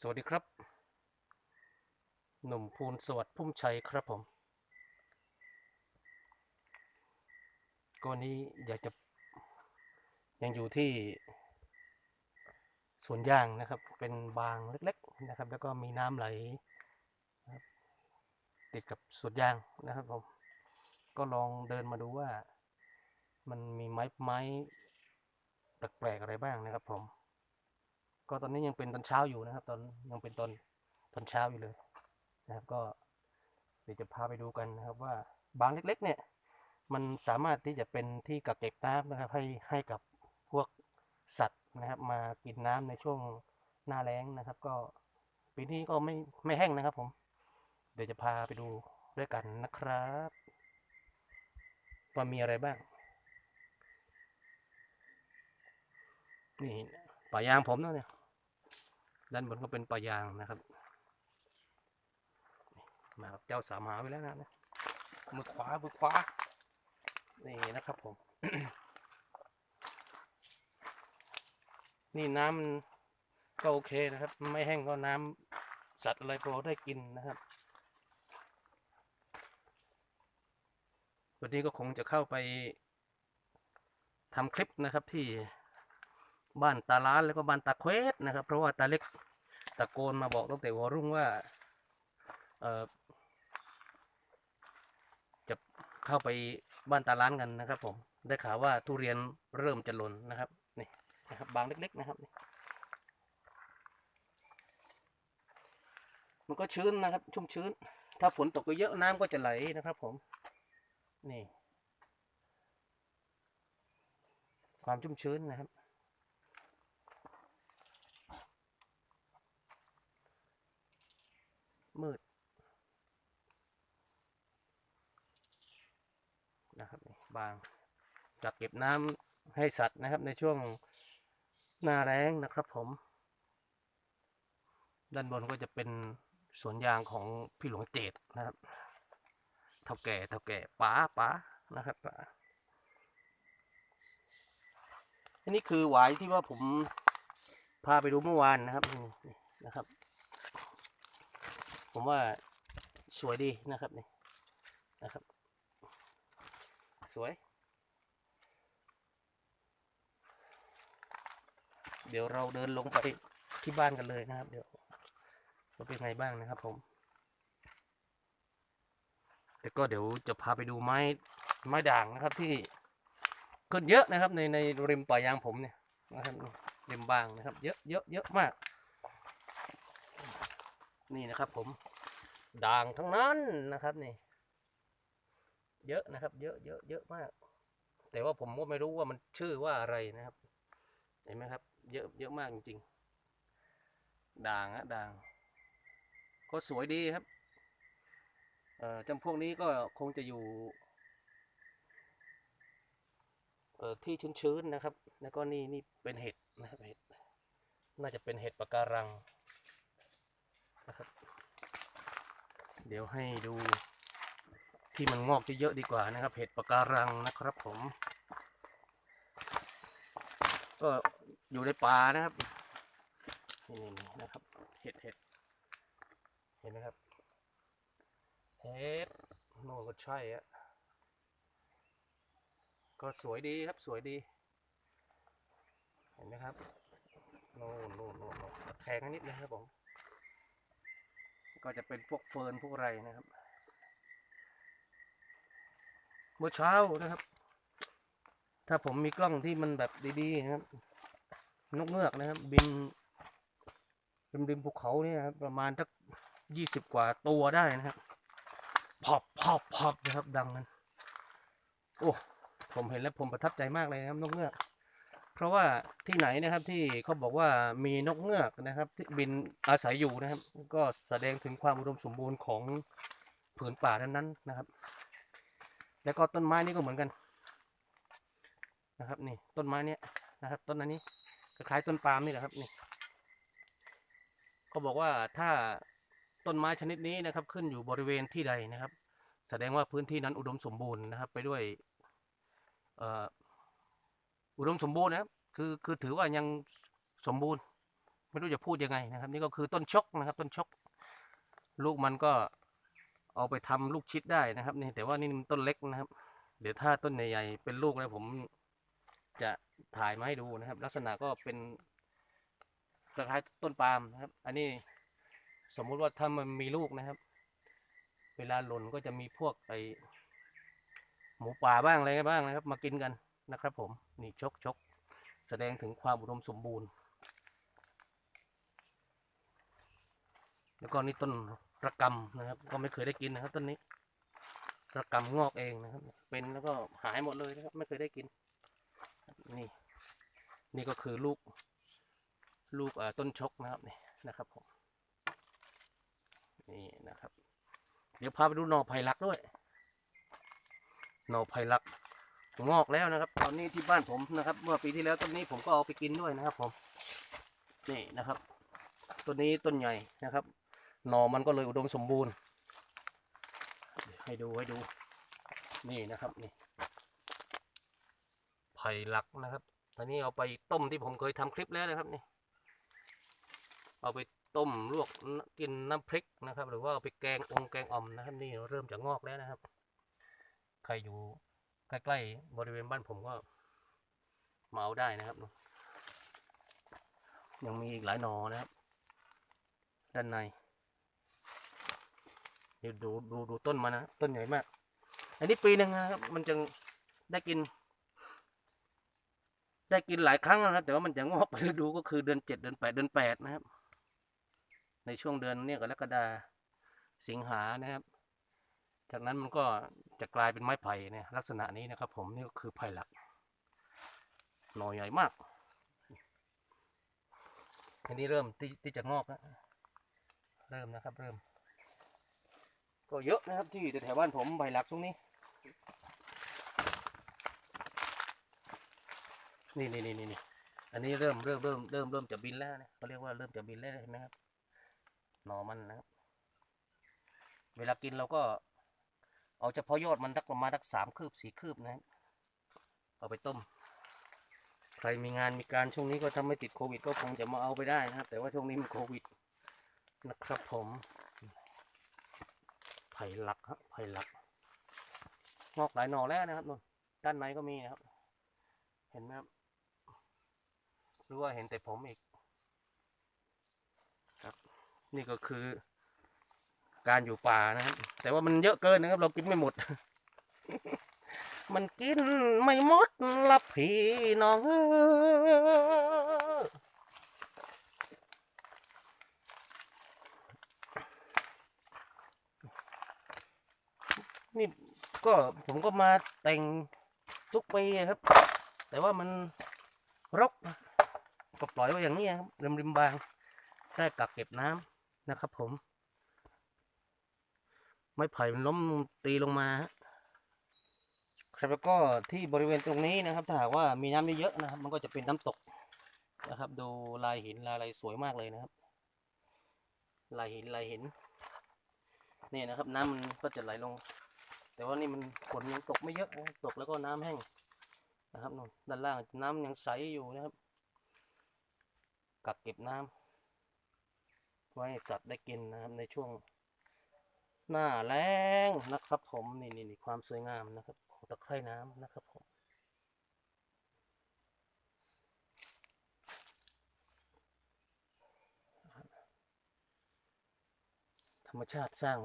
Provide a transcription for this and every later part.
สวัสดีครับ หนุ่มภูลสวัสดิ์พุ่มชัยครับผม ก็วันนี้อยากจะยังอยู่ที่สวนยางนะครับ เป็นบางเล็กๆนะครับ แล้วก็มีน้ำไหล ติดกับสวนยางนะครับผม ก็ลองเดินมาดูว่า มันมีไม้ไม้แปลกๆอะไรบ้างนะครับผม ก็ตอนนี้ยังเป็นตอนเช้าอยู่นะครับ ตอนยังเป็นตอนตอนเช้าอยู่เลยนะครับก็เดี๋ยวจะพาไปดูกันนะครับว่าบางเล็กๆ เนี่ย มันสามารถที่จะเป็นที่กักเก็บน้ำนะครับให้ให้กับพวกสัตว์นะครับ มากินน้ำในช่วงหน้าแล้งนะครับ ก็ปีนี้ก็ไม่ไม่แห้งนะครับผม เดี๋ยวจะพาไปดูด้วยกันนะครับว่ามีอะไรบ้าง นี่ป่ายางผมนะเนี่ย ด้านบนก็เป็นป่ายางนะครับมากับเจ้าสามหาไว้แล้วนะมือขวามือขวานี่นะครับผม นี่น้ำก็โอเคนะครับ ไม่แห้งก็น้ำสัตว์อะไรพอได้กินนะครับวันนี้ก็คงจะเข้าไปทำคลิปนะครับที่ บ้านตาล้านแล้วก็บ้านตาเควสนะครับ เพราะว่าตาเล็กตะโกนมาบอกตั้งแต่หัวรุ่งว่าเออจะเข้าไปบ้านตาล้านกันนะครับ ผมได้ข่าวว่าทุเรียนเริ่มจะหล่นนะครับนี่นะครับบางเล็ก ๆ นะครับมันก็ชื้นนะครับ ชุ่มชื้น ถ้าฝนตกไปเยอะน้ำก็จะไหลนะครับ ผม นี่ ความชุ่มชื้นนะครับ มืดนะครั บางจักเก็บน้ำให้สัตว์นะครับในช่วงหน้าแล้งนะครับผม ด้านบนก็จะเป็นสวนยางของพี่หลวงเจดนะครับเท่าแก่เท่าแก่ป๋าป๋านะครับป๋าอันนี้คือหวายที่ว่าผมพาไปดูเมื่อวานนะครับนี่นี่นะครับ ผมว่าสวยดีนะครับนี่นะครับ สวย เดี๋ยวเราเดินลงไปที่บ้านกันเลยนะครับ เดี๋ยวว่าเป็นไงบ้างนะครับผมแล้วก็เดี๋ยวจะพาไปดูไม้ไม้ด่างนะครับที่ขึ้นเยอะนะครับ ในในริมป่ายางผมเนี่ยนะครับริมบางนะครับ เยอะเยอะเยอะมาก นี่นะครับผมด่างทั้งนั้นนะครับนี่ เยอะนะครับ เยอะเยอะเยอะมาก แต่ว่าผมก็ไม่รู้ว่ามันชื่อว่าอะไรนะครับ เห็นไหมครับ เยอะเยอะมากจริงๆ ด่างอะด่าง ก็สวยดีครับเอ่อจำพวกนี้ก็คงจะอยู่เอ่อที่ชื้นๆนะครับ แล้วก็นี่นี่เป็นเห็ดนะครับเห็ดน่าจะเป็นเห็ดปะการังนะครับ เดี๋ยวให้ดู ที่มันงอกเยอะๆดีกว่านะครับ เห็ดปะการังนะครับผม ก็อยู่ในป่านะครับนี่นี่นะครับ เห็ดเห็ดเห็นไหมครับเห็ดโน่ก็ใช่อะก็สวยดีครับสวยดี เห็นไหมครับโน่นโน่นโน่นโน่นตะแคงนิดนึงครับผม ก็จะเป็นพวกเฟิร์นพวกไรนะครับ เมื่อเช้านะครับ ถ้าผมมีกล้องที่มันแบบดีๆนะครับ นกเงือกนะครับ บินริมริมภูเขาเนี่ยครับประมาณสักยี่สิบกว่าตัวได้นะครับพอบพอบพอบนะครับดังมันโอ้ผมเห็นแล้วผมประทับใจมากเลยนะครับ นกเงือก เพราะว่าที่ไหนนะครับที่เขาบอกว่ามีนกเงือกนะครับ ที่บินอาศัยอยู่นะครับ ก็แสดงถึงความอุดมสมบูรณ์ของผืนป่านั้นๆนะครับ แล้วก็ต้นไม้นี่ก็เหมือนกันนะครับนี่ต้นไม้เนี้ยนะครับ ต้นอันนี้คล้ายต้นปาล์มนี่แหละครับนี่เขาบอกว่าถ้าต้นไม้ชนิดนี้นะครับ ขึ้นอยู่บริเวณที่ใดนะครับ แสดงว่าพื้นที่นั้นอุดมสมบูรณ์นะครับ ไปด้วยอุดมสมบูรณ์นะครับคือคือถือว่ายังสมบูรณ์ ไม่รู้จะพูดยังไงนะครับ นี่ก็คือต้นชกนะครับ ต้นชก ลูกมันก็ เอาไปทำลูกชิดได้นะครับนี่แต่ว่านี่มันต้นเล็กนะครับ เดี๋ยวถ้าต้นใหญ่ๆเป็นลูกแล้วผมจะถ่ายมาให้ดูนะครับ ลักษณะก็เป็นคล้ายต้นปาล์มนะครับ อันนี้สมมุติว่าถ้ามันมีลูกนะครับ เวลาหล่นก็จะมีพวกไอหมูป่าบ้างอะไรบ้างนะครับ มากินกันนะครับ ผมนี่ชกชกแสดงถึงความอุดมสมบูรณ์ แล้วก็นี่ต้น ระกำนะครับ ก็ไม่เคยได้กินนะครับต้นนี้ระกำงอกเองนะครับ เป็นแล้วก็หายหมดเลยนะครับ ไม่เคยได้กิน นี่ นี่ก็คือลูก ลูกเอ่อต้นชกนะครับนี่นะครับผมนี่นะครับ เดี๋ยวพาไปดูหน่อไผ่ลักด้วยหน่อไผ่ลักงอกแล้วนะครับ ตอนนี้ที่บ้านผมนะครับ เมื่อปีที่แล้วต้นนี้ผมก็เอาไปกินด้วยนะครับ ผม นี่นะครับต้นนี้ต้นใหญ่นะครับ หน่อมันก็เลยอุดมสมบูรณ์ ให้ดูให้ดูนี่นะครับนี่ไผ่หลักนะครับอันนี้เอาไปต้มที่ผมเคยทำคลิปแล้วนะครับนี่ เอาไปต้มลวกกินน้ำพริกนะครับ หรือว่าเอาไปแกงองแกงอ่อมนะครับ นี่เริ่มจะงอกแล้วนะครับ ใครอยู่ใกล้ๆบริเวณบ้านผมก็มาเอาได้นะครับ ยังมีอีกหลายหนอนะครับ ด้านใน เดี๋ยวดูดูดูต้นมันนะต้นใหญ่มาก อันนี้ปีหนึ่งนะครับ มันจะได้กิน ได้กินหลายครั้งนะครับ แต่ว่ามันจะงอกไปฤดูก็คือเดือนเจ็ดเดือนแปดเดือนแปดนะครับ ในช่วงเดือนเนี้กรกฎาสิงหานะครับ จากนั้นมันก็จะกลายเป็นไม้ไผ่เนี่ยลักษณะนี้นะครับ ผมนี่ก็คือไผ่หลัก หน่อใหญ่มาก อันนี้เริ่มที่ที่จะงอกแล้วเริ่มนะครับ เริ่ม ก็เยอะนะครับที่แถวบ้านผมใบหลักตรงนี้นี่นี่นี่นี่นี่อันนี้เริ่มเริ่มเริ่มเริ่มเริ่มจะบินแล้วนะเขาเรียกว่าเริ่มจะบินแล้วเห็นไหมครับหนอมันนะครับ เวลากินเราก็ เอาเฉพาะยอดมันสักประมาณสักสามคืบสี่คืบนะครับเอาไปต้ม ใครมีงานมีการช่วงนี้ก็ทำไม่ติดโควิด ก็คงจะมาเอาไปได้นะครับ แต่ว่าช่วงนี้มันโควิดนะครับผม ไผ่หลักครับไผ่หลัก งอกหลายหน่อแล้วนะครับนู่นด้านในก็มีนะครับ เห็นไหมครับหรือว่าเห็นแต่ผมอีก ครับ นี่ก็คือ การอยู่ป่านะครับ แต่ว่ามันเยอะเกินนะครับ เรากินไม่หมด มันกินไม่หมดละพี่น้องเอ้ย นี่ก็ผมก็มาแต่งทุกปีครับ แต่ว่ามันรกก็ปล่อยไว้อย่างนี้ครับริมริมบางได้กักเก็บน้ำนะครับ ผม ไม้ไผ่มันล้มตีลงมาครับแล้วก็ที่บริเวณตรงนี้นะครับ ถ้าหากว่ามีน้ำเยอะๆนะครับ มันก็จะเป็นน้ำตกนะครับ ดูลายหินลายอะไรสวยมากเลยนะครับ ลายหินลายหินนี่นะครับ น้ำมันก็จะไหลลง แต่ว่านี่มันฝนยังตกไม่เยอะนะตกแล้วก็น้ำแห้งนะครับนู่นด้านล่างน้ำยังใสอยู่นะครับ กักเก็บน้ำไว้สัตว์ได้กินนะครับในช่วงหน้าแรงนะครับ ผมนี่นี่นี่ความสวยงามนะครับของตะไคร่น้ำนะครับผมธรรมชาติสร้าง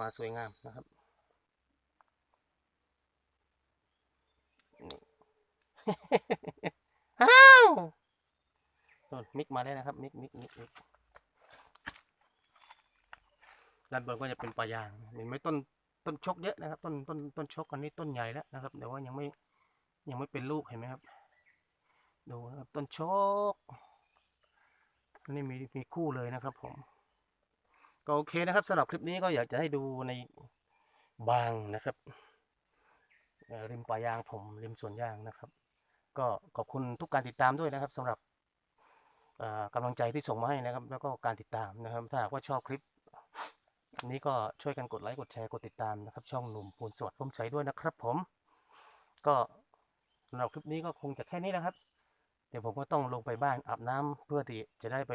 มาสวยงามนะครับนี่ อ้าวโน่น มิกมาแล้วนะครับ มิกมิกมิกมิกด้านบนก็จะเป็นปลายางเห็นไหมต้นต้นชกเยอะนะครับ ต้นต้นต้นชกอันนี้ต้นใหญ่แล้วนะครับแต่ว่ายังไม่ยังไม่เป็นลูกเห็นไหมครับ ดูนะครับต้นชกอันนี้มีมีคู่เลยนะครับผม ก็โอเคนะครับสำหรับคลิปนี้ก็อยากจะให้ดูในบางนะครับริมป่ายางผมริมสวนยางนะครับ ก็ขอบคุณทุกการติดตามด้วยนะครับสำหรับ กำลังใจที่ส่งมาให้นะครับ แล้วก็การติดตามนะครับ ถ้าหากว่าชอบคลิปนี้ก็ช่วยกันกดไลค์กดแชร์กดติดตามนะครับ ช่องหนุ่มปูนสวัสดิ์ร่มใช้ด้วยนะครับ ผม ก็สำหรับคลิปนี้ก็คงจะแค่นี้นะครับ เดี๋ยวผมก็ต้องลงไปบ้านอาบน้ำเพื่อที่จะได้ไป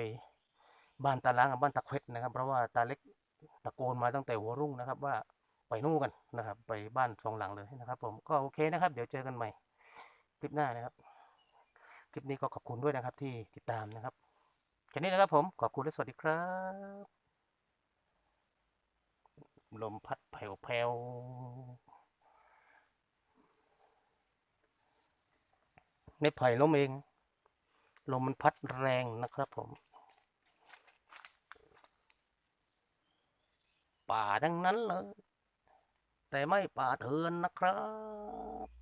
บ้านตาล้างกับบ้านตะเควดนะครับ เพราะว่าตาเล็กตะโกนมาตั้งแต่หัวรุ่งนะครับ ว่าไปนู่นกันนะครับ ไปบ้านสองหลังเลยนะครับ ผมก็โอเคนะครับ เดี๋ยวเจอกันใหม่คลิปหน้านะครับ คลิปนี้ก็ขอบคุณด้วยนะครับที่ติดตามนะครับแค่นี้นะครับผมขอบคุณและสวัสดีครับ ลมพัดแผ่วๆในไผ่ล้มเอง ลมมันพัดแรงนะครับผม ป่าทั้งนั้นเลย แต่ไม่ป่าเถื่อนนะครับ